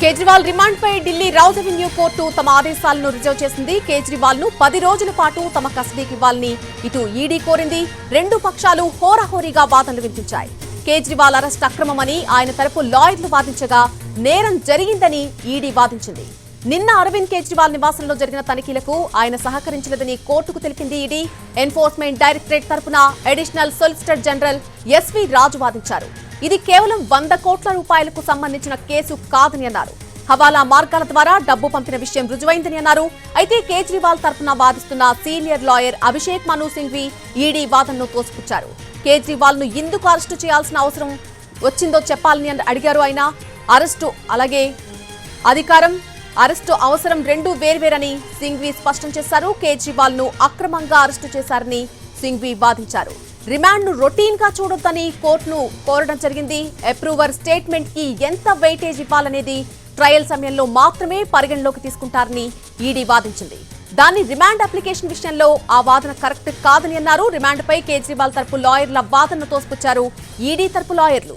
Kejriwal remand పై Delhi Rouse Avenue court తమ ఆదేశాలను రిజర్వ్ చేసింది. కేజ్రీవాల్ను పది రోజుల పాటు తమ కస్టడీకి ఇవ్వాలని ఇటు ఈడీ కోరింది. రెండు పక్షాలు హోరాహోరీగా వాదనలు వినిపించాయి. కేజ్రీవాల్ అరెస్ట్ అక్రమమని ఆయన తరపు లాయర్లు వాదించగా నేరం జరిగిందని ఈడీ వాదించింది. నిన్న అరవింద్ కేజ్రీవాల్ నివాసంలో జరిగిన తనిఖీలకు ఆయన సహకరించలేదని కోర్టుకు తెలిపింది ఈడీ. ఎన్ఫోర్స్మెంట్ డైరెక్టరేట్ తరపున additional solicitor general SV Raju వాదించారు. ఇది కేవలం వంద కోట్ల రూపాయలకు సంబంధించిన కేసు కాదని అన్నారు. హవాలా మార్గాల ద్వారా డబ్బు పంపిన విషయం రుజువైందని అన్నారు. అయితే కేజ్రీవాల్ తరఫున వాదిస్తున్న senior lawyer Abhishek Manu Singhvi ED వాదనను తోసిపుచ్చారు. కేజ్రీవాల్ను ఎందుకు అరెస్టు చేయాల్సిన అవసరం వచ్చిందో చెప్పాలని అని అడిగారు ఆయన. అరెస్టు అలాగే అధికారం అరెస్టు అవసరం రెండు వేర్వేరని సింఘ్వి స్పష్టం చేశారు. కేజ్రీవాల్ను అక్రమంగా అరెస్టు చేశారని సింఘ్వి వాదించారు. రిమాండ్ను రొటీన్గా రొటీన్గా చూడొద్దని కోర్టును కోరడం జరిగింది. అప్రూవర్ స్టేట్మెంట్కి ఎంత వెయిటేజ్ ఇవ్వాలనేది ట్రయల్ సమయంలో మాత్రమే పరిగణలోకి తీసుకుంటారని ఈడీ వాదించింది. దాని రిమాండ్ అప్లికేషన్ విషయంలో ఆ వాదన కరెక్ట్ కాదని అన్నారు. రిమాండ్పై కేజ్రీవాల్ తరపు లాయర్ల వాదనను తోసిపుచ్చారు ఈడీ తరపు లాయర్లు.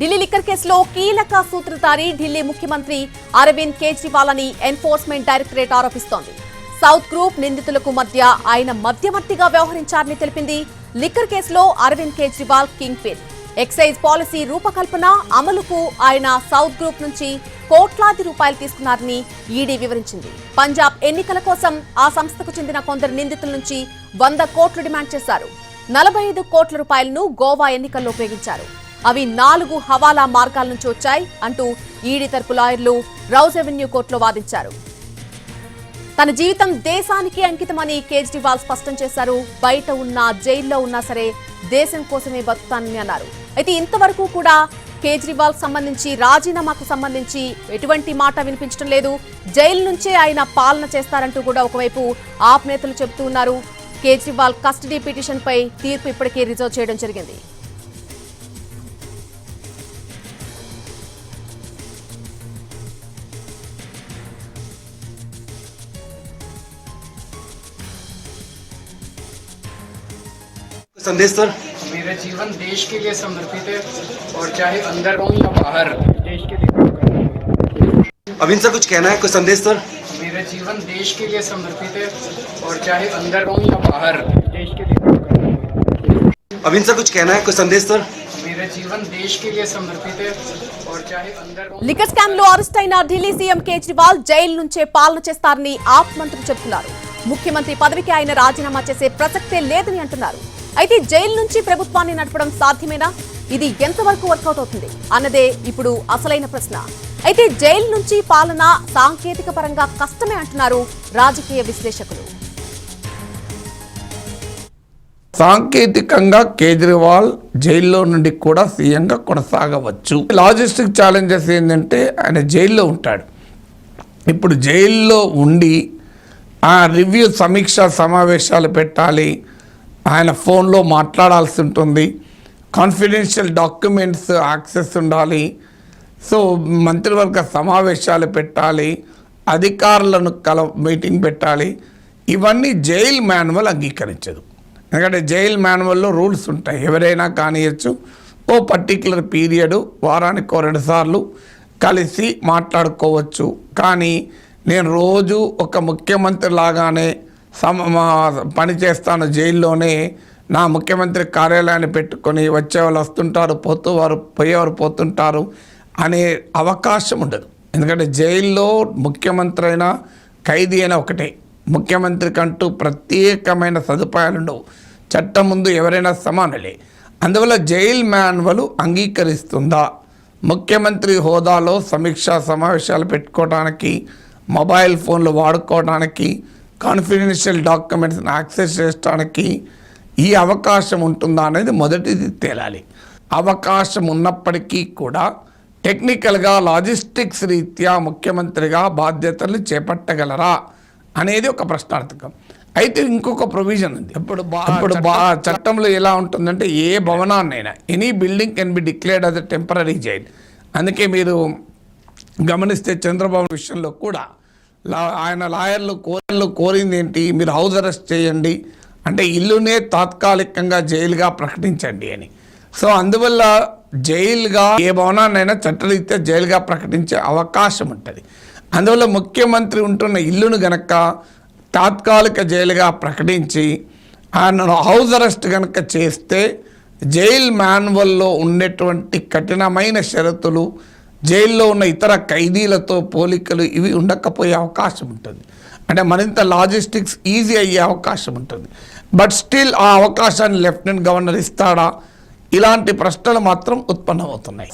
ఢిల్లీ లిక్కర్ కేసులో కీలక సూత్రధారి ఢిల్లీ ముఖ్యమంత్రి అరవింద్ కేజ్రీవాల్ అని ఎన్ఫోర్స్మెంట్ డైరెక్టరేట్ ఆరోపిస్తోంది. సౌత్ గ్రూప్ నిందితులకు మధ్య ఆయన మధ్యవర్తిగా వ్యవహరించారని తెలిపింది. లిక్కర్ కేసులో Arvind Kejriwal kingpin excise policy రూపకల్పన అమలుకు ఆయన సౌత్ గ్రూప్ నుంచి కోట్లాది రూపాయలు తీసుకున్నారని ఈడీ వివరించింది. పంజాబ్ ఎన్నికల కోసం ఆ సంస్థకు చెందిన కొందరు నిందితుల నుంచి వంద కోట్లు డిమాండ్ చేశారు. నలభై ఐదు కోట్ల రూపాయలను గోవా ఎన్నికల్లో ఉపయోగించారు. అవి నాలుగు హవాలా మార్గాల నుంచి వచ్చాయి అంటూ ఈడీ తరపు లాయర్లు రౌజ్ అవెన్యూ కోర్టులో వాదించారు. తన జీవితం దేశానికి అంకితమని కేజ్రీవాల్ స్పష్టం చేశారు. బయట ఉన్నా జైల్లో ఉన్నా సరే దేశం కోసమే బతుకుతానని అన్నారు. అయితే ఇంతవరకు కూడా కేజ్రీవాల్ సంబంధించి రాజీనామాకు సంబంధించి ఎటువంటి మాట వినిపించడం లేదు. జైలు నుంచే ఆయన పాలన చేస్తారంటూ కూడా ఒకవైపు ఆప్ నేతలు చెబుతూ ఉన్నారు. కేజ్రీవాల్ కస్టడీ పిటిషన్పై తీర్పు ఇప్పటికే రిజర్వ్ చేయడం జరిగింది. संदेश सर मेरा जीवन देश के लिए समर्पित है और चाहे अंदर हूँ या बाहर देश के लिए काम करूँगा। अविन सर कुछ कहना है कोई संदेश सर मेरा जीवन देश के लिए समर्पित है और चाहे अंदर हूँ या बाहर देश के लिए काम करूँगा। अविन सर कुछ कहना है कोई संदेश सर मेरा जीवन देश के लिए समर्पित है और चाहे अंदर हूँ లిక్కర్ స్కామ్ లో అరెస్ట్ అయిన ఢిల్లీ సీఎం కేజ్రీవాల్ జైలు నుంచే పాలన చేస్తారని ఆప్ మంత్రులు చెబుతున్నారు ముఖ్యమంత్రి పదవికి ఆయన రాజీనామా చేసే ప్రసక్తే లేదని అంటున్నారు అయితే జైలు నుంచి ప్రభుత్వాన్ని నడపడం సాధ్యమేనా? ఇది ఎంతవరకు వర్కౌట్ అవుతుంది? అన్నదే ఇప్పుడు అసలైన ప్రశ్న. అయితే జైలు నుంచి పాలన సాంకేతిక పరంగా కష్టమే అంటున్నారు రాజకీయ విశ్లేషకులు. సాంకేతికంగా కేజ్రీవాల్ జైల్లో నుండి కూడా సీఎంగా కొనసాగవచ్చు. లాజిస్టిక్ ఛాలెంజెస్ ఏంటంటే ఆయన జైల్లో ఉంటాడు. ఇప్పుడు జైల్లో ఉండి ఆ రివ్యూ సమీక్ష సమావేశాలు పెట్టాలి ఆయన ఫోన్లో మాట్లాడాల్సి ఉంటుంది. కాన్ఫిడెన్షియల్ డాక్యుమెంట్స్ యాక్సెస్ ఉండాలి. సో మంత్రివర్గ సమావేశాలు పెట్టాలి. అధికారులను కల మీటింగ్ పెట్టాలి. ఇవన్నీ జైల్ మాన్యువల్ అంగీకరించదు. ఎందుకంటే జైల్ మాన్యువల్లో రూల్స్ ఉంటాయి. ఎవరైనా కానియచ్చు ఓ పర్టిక్యులర్ పీరియడ్ వారానికి రెండుసార్లు రెండు సార్లు కలిసి మాట్లాడుకోవచ్చు. కానీ నేను రోజు ఒక ముఖ్యమంత్రి లాగానే సమ మా- పని చేస్తాను జైల్లోనే. నా ముఖ్యమంత్రి కార్యాలయాన్ని పెట్టుకొని వచ్చేవాళ్ళు వస్తుంటారు పోతూ వారు పోయేవారు పోతుంటారు అనే అవకాశం ఉండదు. ఎందుకంటే జైల్లో ముఖ్యమంత్రి అయినా ఖైదీ అయినా ఒకటే. ముఖ్యమంత్రికంటూ ప్రత్యేకమైన సదుపాయాలు ఉండవు. చట్టం ముందు ఎవరైనా సమానులే. అందువల్ల జైల్ మాన్యువల్ అంగీకరిస్తుందా? ముఖ్యమంత్రి హోదాలో సమీక్షా సమావేశాలు పెట్టుకోవడానికి మొబైల్ ఫోన్లు వాడుకోవడానికి కాన్ఫిడెన్షియల్ డాక్యుమెంట్స్ని యాక్సెస్ చేయడానికి ఈ అవకాశం ఉంటుందా అనేది మొదటిది తేలాలి. అవకాశం ఉన్నప్పటికీ కూడా టెక్నికల్గా లాజిస్టిక్స్ రీత్యా ముఖ్యమంత్రిగా బాధ్యతలు చేపట్టగలరా అనేది ఒక ప్రశ్నార్థకం. అయితే ఇంకొక ప్రొవిజన్ ఉంది. ఇప్పుడు బా ఇప్పుడు బా చట్టంలో ఎలా ఉంటుందంటే ఏ భవనాన్నైనా any building can be declared as a temporary jail అందుకే మీరు గమనిస్తే చంద్రబాబు విషయంలో కూడా ఆయన లాయర్లు కోరలు కోరింది ఏంటి? మీరు హౌస్ అరెస్ట్ చేయండి. అంటే ఇల్లునే తాత్కాలికంగా జైలుగా ప్రకటించండి అని. సో అందువల్ల జైలుగా ఏ భవనాన్నైనా చట్టరీత్యా జైలుగా ప్రకటించే అవకాశం ఉంటుంది. అందువల్ల ముఖ్యమంత్రి ఉంటున్న ఇల్లును గనక తాత్కాలిక జైలుగా ప్రకటించి ఆయనను హౌస్ అరెస్ట్ కనుక చేస్తే జైల్ మాన్యువల్లో ఉండేటువంటి కఠినమైన షరతులు జైల్లో ఉన్న ఇతర ఖైదీలతో పోలికలు ఇవి ఉండకపోయే అవకాశం ఉంటుంది. అంటే మరింత లాజిస్టిక్స్ ఈజీ అయ్యే అవకాశం ఉంటుంది. బట్ స్టిల్ ఆ అవకాశాన్ని లెఫ్టినెంట్ గవర్నర్ ఇస్తాడా? ఇలాంటి ప్రశ్నలు మాత్రం ఉత్పన్నమవుతున్నాయి.